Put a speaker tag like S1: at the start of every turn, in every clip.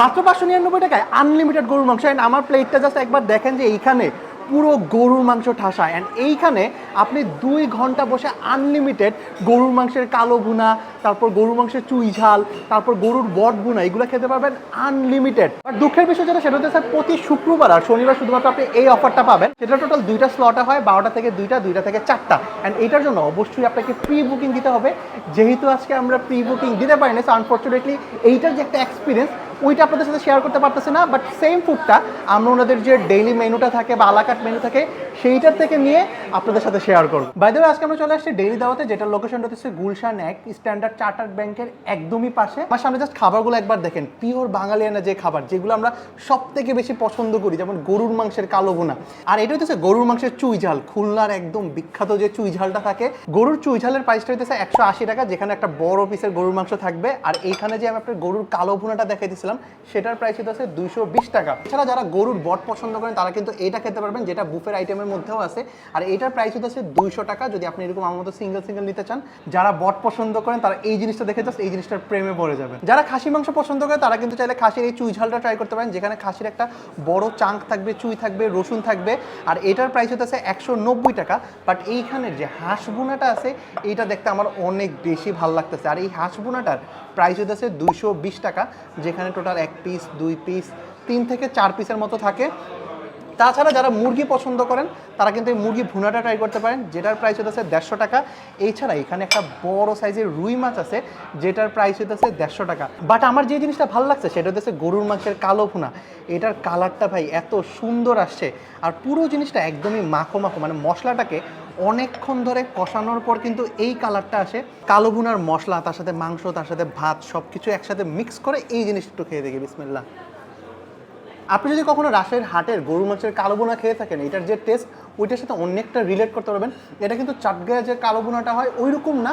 S1: মাত্র পাঁচশো নিরানব্বই টাকায় আনলিমিটেড গরুর মাংস। অ্যান্ড আমার প্লেটটা জাস্ট একবার দেখেন যে এইখানে পুরো গরুর মাংস ঠাসা। অ্যান্ড এইখানে আপনি দুই ঘণ্টা বসে আনলিমিটেড গরুর মাংসের কালো ভুনা, তারপর গরুর মাংসের চুই ঝাল, তারপর গরুর বট ভুনা, এগুলো খেতে পারবেন আনলিমিটেড আর দুঃখের বিষয় যেটা, সেটা হচ্ছে স্যার, প্রতি শুক্রবার আর শনিবার শুধুমাত্র আপনি এই অফারটা পাবেন। সেটা টোটাল দুইটা স্লটে হয়, বারোটা থেকে দুইটা দুইটা থেকে চারটা। অ্যান্ড এইটার জন্য অবশ্যই আপনাকে প্রি বুকিং দিতে হবে। যেহেতু আজকে আমরা প্রি বুকিং দিতে পারি না আনফর্চুনেটলি এইটার যে একটা এক্সপিরিয়েন্স ওইটা আপনাদের সাথে শেয়ার করতে পারতেছি না বাট সেম ফুডটা আমরা ওনাদের যে ডেইলি মেনুটা থাকে বা আলাকাট মেনু থাকে, সেইটার থেকে নিয়ে আপনাদের সাথে শেয়ার করব। বাই দ্য আজকে আমরা চলে আসছি ডেইলি দাওয়াতে যেটা লোকেশনটা হচ্ছে গুলশান এক স্ট্যান্ডার্ড চার্টার্ড ব্যাংকের একদমই পাশে। আমার সামনে জাস্ট খাবারগুলো একবার দেখেন পিওর বাঙালিয়ানা যে খাবার, যেগুলো আমরা সব থেকে বেশি পছন্দ করি, যেমন গরুর মাংসের কালো ভুনা। আর এটা হচ্ছে গরুর মাংসের চুই ঝাল, খুলনার একদম বিখ্যাত যে চুই ঝালটা থাকে। গরুর চুই ঝালের প্রাইসটা হইতেছে একশো আশি টাকা, যেখানে একটা বড় পিসের গরুর মাংস থাকবে। আর এইখানে যে আমি আপনার গরুর কালো ভুনাটা দেখাইতেছিলাম সেটার প্রাইস হচ্ছে দুইশো বিশ টাকা। এছাড়া যারা গরুর বট পছন্দ করেন, তারা কিন্তু এটা খেতে পারবেন, যেটা বুফের আইটেমের মধ্যেও আছে। আর এটার প্রাইস হচ্ছে দুইশো টাকা, যদি আপনি এরকম আমার মতো সিঙ্গেল সিঙ্গেল নিতে চান। যারা বট পছন্দ করেন, তারা এই জিনিসটা দেখে জাস্ট এই জিনিসটার প্রেমে পড়ে যাবেন। যারা খাসি মাংস পছন্দ করে তারা কিন্তু চাইলে খাসির এই চুই ঝালটা ট্রাই করতে পারেন, যেখানে খাসির একটা বড় চাঙ্ক থাকবে, চুই থাকবে, রসুন থাকবে। আর এটার প্রাইস হচ্ছে একশো নব্বই টাকা। বাট এইখানের যে হাঁস বোনাটা আছে, এইটা দেখতে আমার অনেক বেশি ভালো লাগতেছে। আর এই হাঁস বোনাটার প্রাইস হচ্ছে দুইশো বিশ টাকা, যেখানে টোটাল এক পিস দুই পিস তিন থেকে চার পিসের মতো থাকে। তাছাড়া যারা মুরগি পছন্দ করেন, তারা কিন্তু এই মুরগি ভুনাটা ট্রাই করতে পারেন, যেটার প্রাইস হতেছে দেড়শো টাকা। এছাড়া এখানে একটা বড় সাইজের রুই মাছ আছে, যেটার প্রাইস হতেছে দেড়শো টাকা। বাট আমার যে জিনিসটা ভালো লাগছে, সেটা হচ্ছে গরুর মাংসের কালো ভুনা। এটার কালারটা ভাই এত সুন্দর আসছে, আর পুরো জিনিসটা একদমই মাখো মাখো মানে মশলাটাকে অনেকক্ষণ ধরে কষানোর পর কিন্তু এই কালারটা আসে। কালো ভুনার মশলা, তার সাথে মাংস, তার সাথে ভাত সব কিছু একসাথে মিক্স করে এই জিনিসটা একটু খেয়ে দেখি বিসমিল্লা আপনি যদি কখনো রাজশাহীর হাটের গরু মাছের কালো বোনা খেয়ে থাকেন, এটার যে টেস্ট ওইটার সাথে অনেকটা রিলেট করতে পারবেন। এটা কিন্তু চাটগাঁয়ে যে কালো বোনাটা হয় ওই রকম না।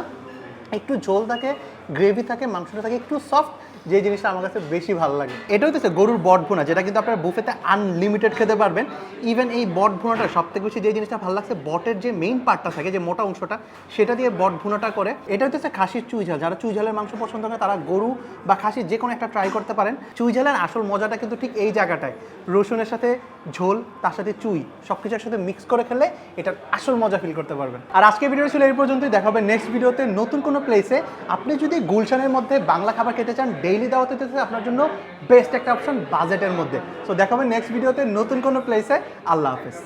S1: একটু ঝোল থাকে গ্রেভি থাকে, মাংসটা থাকে, একটু সফট যে জিনিসটা আমার কাছে বেশি ভালো লাগে। এটা হচ্ছে গরুর বট ভুনা, যেটা কিন্তু আপনারা বুফেতে আনলিমিটেড খেতে পারবেন। ইভেন এই বট ভুনাটা সব থেকে বেশি যে জিনিসটা ভালো লাগছে, বটের যে মেইন পার্টটা থাকে, যে মোটা অংশটা, সেটা দিয়ে বট ভুনাটা করে। এটা হচ্ছে খাসির চুই ঝাল। যারা চুই ঝালের মাংস পছন্দ করে, তারা গরু বা খাসির যে কোনো একটা ট্রাই করতে পারেন। চুই ঝালের আসল মজাটা কিন্তু ঠিক এই জায়গাটায়। রসুনের সাথে ঝোল, তার সাথে চুই সব কিছু একসাথে মিক্স করে খেলে এটার আসল মজা ফিল করতে পারবেন। আর আজকে ভিডিও ছিল এই পর্যন্তই, দেখা হবে নেক্সট ভিডিওতে নতুন কোনো প্লেসে আপনি যদি গুলশানের মধ্যে বাংলা খাবার খেতে চান ডেইলি দাওয়াতে হতেছে আপনার জন্য বেস্ট একটা অপশন বাজেটের মধ্যে। সো দেখাবেন নেক্সট ভিডিওতে নতুন কোনো প্লেসে আল্লাহ হাফেজ।